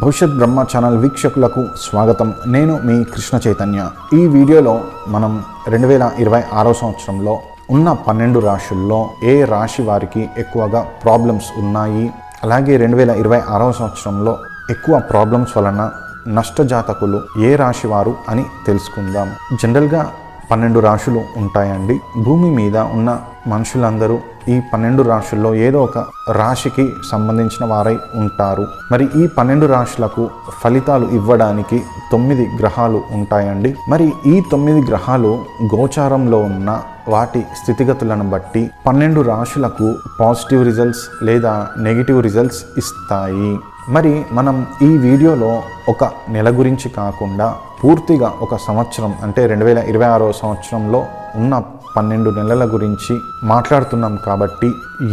భవిష్యత్ బ్రహ్మ ఛానల్ వీక్షకులకు స్వాగతం. నేను మీ కృష్ణ చైతన్య. ఈ వీడియోలో మనం రెండు వేల ఇరవై ఆరో సంవత్సరంలో ఉన్న పన్నెండు రాశుల్లో ఏ రాశి వారికి ఎక్కువగా ప్రాబ్లమ్స్ ఉన్నాయి? అలాగే రెండు వేల ఇరవై ఆరో సంవత్సరంలో ఎక్కువ ప్రాబ్లమ్స్ వలన నష్టజాతకులు ఏ రాశి వారు అని తెలుసుకుందాం. జనరల్గా పన్నెండు రాశులు ఉంటాయండి. భూమి మీద ఉన్న మనుషులందరూ ఈ పన్నెండు రాశుల్లో ఏదో ఒక రాశికి సంబంధించిన వారై ఉంటారు. మరి ఈ పన్నెండు రాశులకు ఫలితాలు ఇవ్వడానికి తొమ్మిది గ్రహాలు ఉంటాయండి. మరి ఈ తొమ్మిది గ్రహాలు గోచారంలో ఉన్న వాటి స్థితిగతులను బట్టి పన్నెండు రాశులకు పాజిటివ్ రిజల్ట్స్ లేదా నెగిటివ్ రిజల్ట్స్ ఇస్తాయి. మరి మనం ఈ వీడియోలో ఒక నెల గురించి కాకుండా పూర్తిగా ఒక సంవత్సరం అంటే రెండు వేల ఇరవై ఆరో సంవత్సరంలో ఉన్న పన్నెండు నెలల గురించి మాట్లాడుతున్నాం కాబట్టి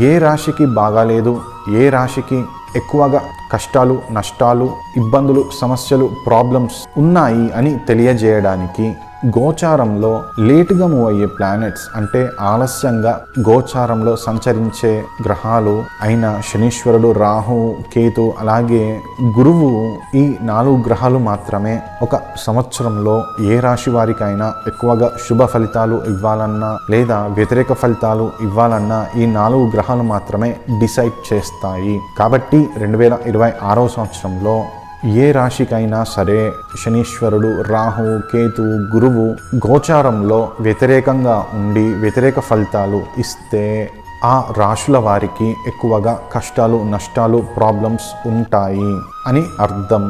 ఏ రాశికి బాగాలేదు ఏ రాశికి ఎక్కువగా కష్టాలు నష్టాలు ఇబ్బందులు సమస్యలు ప్రాబ్లమ్స్ ఉన్నాయి అని తెలియజేయడానికి గోచారంలో లేటుగా మూవ్ అయ్యే ప్లానెట్స్ అంటే ఆలస్యంగా గోచారంలో సంచరించే గ్రహాలు అయిన శనీశ్వరుడు రాహు కేతు అలాగే గురువు ఈ నాలుగు గ్రహాలు మాత్రమే ఒక సంవత్సరంలో ఏ రాశి వారికైనా ఎక్కువగా శుభ ఫలితాలు ఇవ్వాలన్నా లేదా వ్యతిరేక ఫలితాలు ఇవ్వాలన్నా ఈ నాలుగు గ్రహాలు మాత్రమే డిసైడ్ చేస్తాయి. కాబట్టి రెండు వేల ఇరవై ఇరవై ఆరో సంవత్సరంలో ఏ రాశికైనా సరే శనీశ్వరుడు రాహు కేతు గురువు గోచారంలో వ్యతిరేకంగా ఉండి వ్యతిరేక ఫలితాలు ఇస్తే ఆ రాశుల వారికి ఎక్కువగా కష్టాలు నష్టాలు ప్రాబ్లమ్స్ ఉంటాయి అని అర్థం.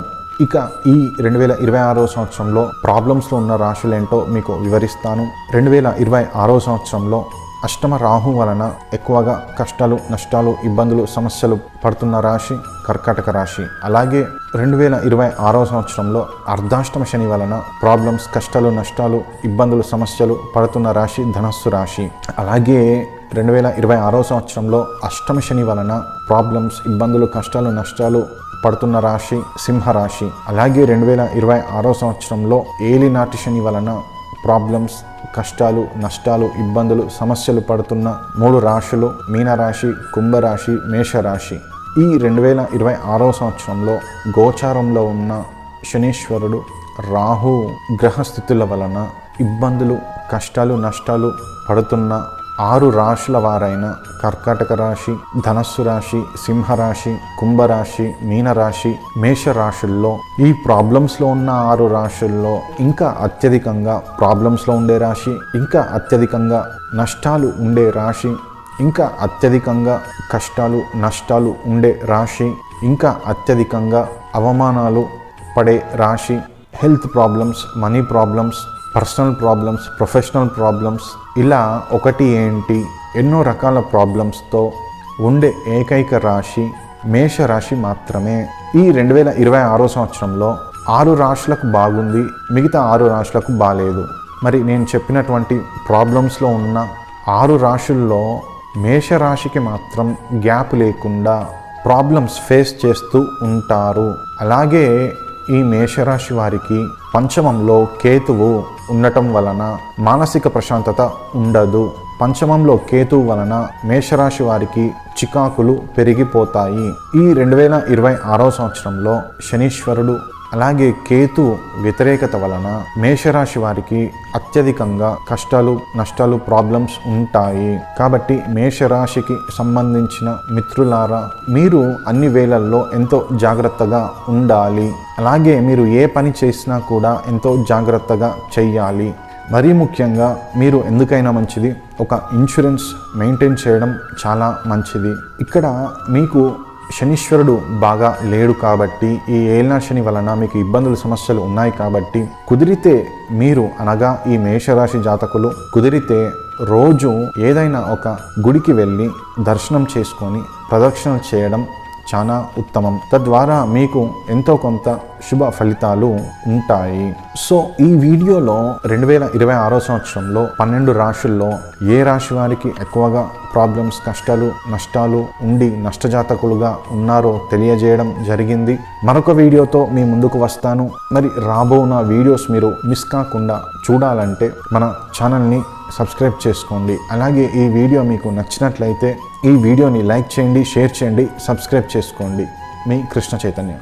ఇక ఈ రెండు వేల ఇరవై ఆరో సంవత్సరంలో ప్రాబ్లమ్స్లో ఉన్న రాశులేంటో మీకు వివరిస్తాను. రెండు వేల ఇరవై ఆరో సంవత్సరంలో అష్టమ రాహు వలన ఎక్కువగా కష్టాలు నష్టాలు ఇబ్బందులు సమస్యలు పడుతున్న రాశి కర్కాటక రాశి. అలాగే రెండు వేల ఇరవై ఆరో సంవత్సరంలో అర్ధాష్టమ శని వలన ప్రాబ్లమ్స్ కష్టాలు నష్టాలు ఇబ్బందులు సమస్యలు పడుతున్న రాశి ధనస్సు రాశి. అలాగే రెండు వేల ఇరవై ఆరో సంవత్సరంలో అష్టమ శని వలన ప్రాబ్లమ్స్ ఇబ్బందులు కష్టాలు నష్టాలు పడుతున్న రాశి సింహరాశి అలాగే రెండు వేల ఇరవై ఆరో సంవత్సరంలో ఏలినాటి శని వలన ప్రాబ్లమ్స్ కష్టాలు నష్టాలు ఇబ్బందులు సమస్యలు పడుతున్న మూడు రాశులు మీనరాశి కుంభరాశి మేషరాశి. ఈ రెండు వేల ఇరవై ఆరో సంవత్సరంలో గోచారంలో ఉన్న శనీశ్వరుడు రాహు గ్రహస్థితుల వలన ఇబ్బందులు కష్టాలు నష్టాలు పడుతున్న ఆరు రాశుల వారైన కర్కాటక రాశి ధనస్సు రాశి సింహరాశి కుంభరాశి మీనరాశి మేషరాశుల్లో ఈ ప్రాబ్లమ్స్లో ఉన్న ఆరు రాశుల్లో ఇంకా అత్యధికంగా ప్రాబ్లమ్స్లో ఉండే రాశి ఇంకా అత్యధికంగా నష్టాలు ఉండే రాశి ఇంకా అత్యధికంగా కష్టాలు నష్టాలు ఉండే రాశి ఇంకా అత్యధికంగా అవమానాలు పడే రాశి health problems money problems personal problems professional problems ఇలా ఒకటి ఏంటి ఎన్నో రకాల ప్రాబ్లమ్స్తో ఉండే ఏకైక రాశి మేష రాశి మాత్రమే. ఈ రెండు వేల ఇరవై ఆరో సంవత్సరంలో ఆరు రాశులకు బాగుంది మిగతా ఆరు రాశులకు బాగాలేదు మరి నేను చెప్పినటువంటి ప్రాబ్లమ్స్లో ఉన్న ఆరు రాశుల్లో మేషరాశికి మాత్రం గ్యాప్ లేకుండా ప్రాబ్లమ్స్ ఫేస్ చేస్తూ ఉంటారు. అలాగే ఈ మేషరాశి వారికి పంచమంలో కేతువు ఉండటం వలన మానసిక ప్రశాంతత ఉండదు. పంచమంలో కేతువు వలన మేషరాశి వారికి చికాకులు పెరిగిపోతాయి. ఈ రెండు వేల ఇరవై ఆరో సంవత్సరంలో శనీశ్వరుడు అలాగే కేతు వ్యతిరేకత వలన మేషరాశి వారికి అత్యధికంగా కష్టాలు నష్టాలు ప్రాబ్లమ్స్ ఉంటాయి. కాబట్టి మేషరాశికి సంబంధించిన మిత్రులారా మీరు అన్ని వేళల్లో ఎంతో జాగ్రత్తగా ఉండాలి. అలాగే మీరు ఏ పని చేసినా కూడా ఎంతో జాగ్రత్తగా చెయ్యాలి. మరీ ముఖ్యంగా మీరు ఎందుకైనా మంచిది ఒక ఇన్సూరెన్స్ మెయింటైన్ చేయడం చాలా మంచిది. ఇక్కడ మీకు శనీశ్వరుడు బాగా లేడు కాబట్టి ఈ ఏలినా శని వలన మీకు ఇబ్బందులు సమస్యలు ఉన్నాయి కాబట్టి కుదిరితే మీరు అనగా ఈ మేషరాశి జాతకులు కుదిరితే రోజు ఏదైనా ఒక గుడికి వెళ్ళి దర్శనం చేసుకొని ప్రదక్షిణ చేయడం చాలా ఉత్తమం. తద్వారా మీకు ఎంతో కొంత శుభ ఫలితాలు ఉంటాయి. సో ఈ వీడియోలో రెండు వేల ఇరవై ఆరో సంవత్సరంలో పన్నెండు రాశుల్లో ఏ రాశి వారికి ఎక్కువగా ప్రాబ్లమ్స్ కష్టాలు నష్టాలు ఉండి నష్టజాతకులుగా ఉన్నారో తెలియజేయడం జరిగింది. మరొక వీడియోతో మీ ముందుకు వస్తాను. మరి రాబోన వీడియోస్ మీరు మిస్ కాకుండా చూడాలంటే మన ఛానల్ని సబ్స్క్రైబ్ చేసుకోండి. అలాగే ఈ వీడియో మీకు నచ్చినట్లయితే ఈ వీడియోని లైక్ చేయండి షేర్ చేయండి సబ్స్క్రైబ్ చేసుకోండి. మీ కృష్ణ చైతన్య.